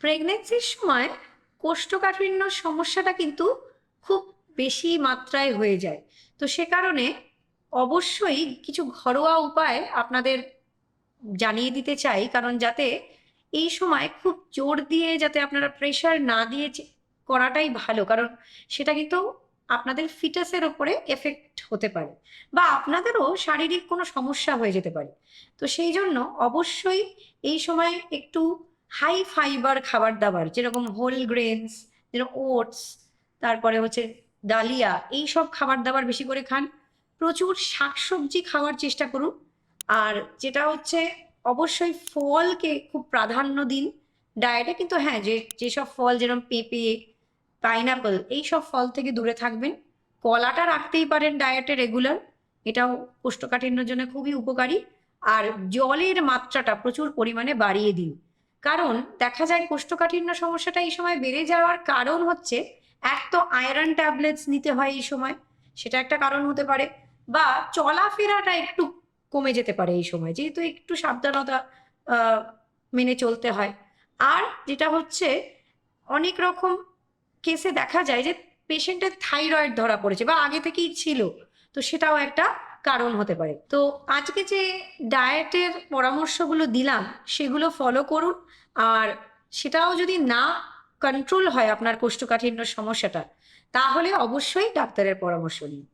প্রেগনেন্সির সময় কোষ্ঠকাঠিন্য সমস্যাটা কিন্তু খুব বেশি মাত্রায় হয়ে যায়। তো সে কারণে অবশ্যই কিছু ঘরোয়া উপায় আপনাদের জানিয়ে দিতে চাই, কারণ যাতে এই সময় খুব জোর দিয়ে যাতে আপনারা প্রেশার না দিয়ে করাটাই ভালো। কারণ সেটা কিন্তু আপনাদের ফিটাসের ওপরে এফেক্ট হতে পারে বা আপনাদেরও শারীরিক কোনো সমস্যা হয়ে যেতে পারে। তো সেই জন্য অবশ্যই এই সময় একটু হাই ফাইবার খাবার দাবার, যেরকম হোল গ্রেনস যেরকম ওটস তারপরে হচ্ছে ডালিয়া, এই সব খাবার দাবার বেশি করে খান। প্রচুর শাকসবজি খাওয়ার চেষ্টা করুন। আর যেটা হচ্ছে, অবশ্যই ফলকে খুব প্রাধান্য দিন। ডায়েটে কিন্তু হ্যাঁ যে, যেসব ফল যেরকম পেঁপে পাইনাপল এই সব ফল থেকে দূরে থাকবেন। কলাটা রাখতেই পারেন ডায়েটে রেগুলার এটাও কোষ্ঠকাঠিন্যর জন্য খুবই উপকারী। আর জলের মাত্রাটা প্রচুর পরিমাণে বাড়িয়ে দিন। কারণ দেখা যায় কোষ্ঠকাঠিন্য সমস্যাটা এই সময় বেড়ে যাওয়ার কারণ হচ্ছে এক তো আয়রন ট্যাবলেটস নিতে হয় এই সময়, সেটা একটা কারণ হতে পারে, বা চলাফেরাটা একটু কমে যেতে পারে এই সময়, যেহেতু একটু সাবধানতা মেনে চলতে হয়। আর যেটা হচ্ছে, অনেক রকম কেসে দেখা যায় যে পেশেন্টের থাইরয়েড ধরা পড়েছে, বা আগে থেকেই ছিল, তো সেটাও একটা কারণ হতে পারে। তো আজকে যে ডায়েটের পরামর্শগুলো দিলাম, সেগুলো ফলো করুন। আর সেটাও যদি না কন্ট্রোল হয় আপনার কোষ্ঠকাঠিন্য সমস্যাটা, তাহলে অবশ্যই ডাক্তারের পরামর্শ নিন।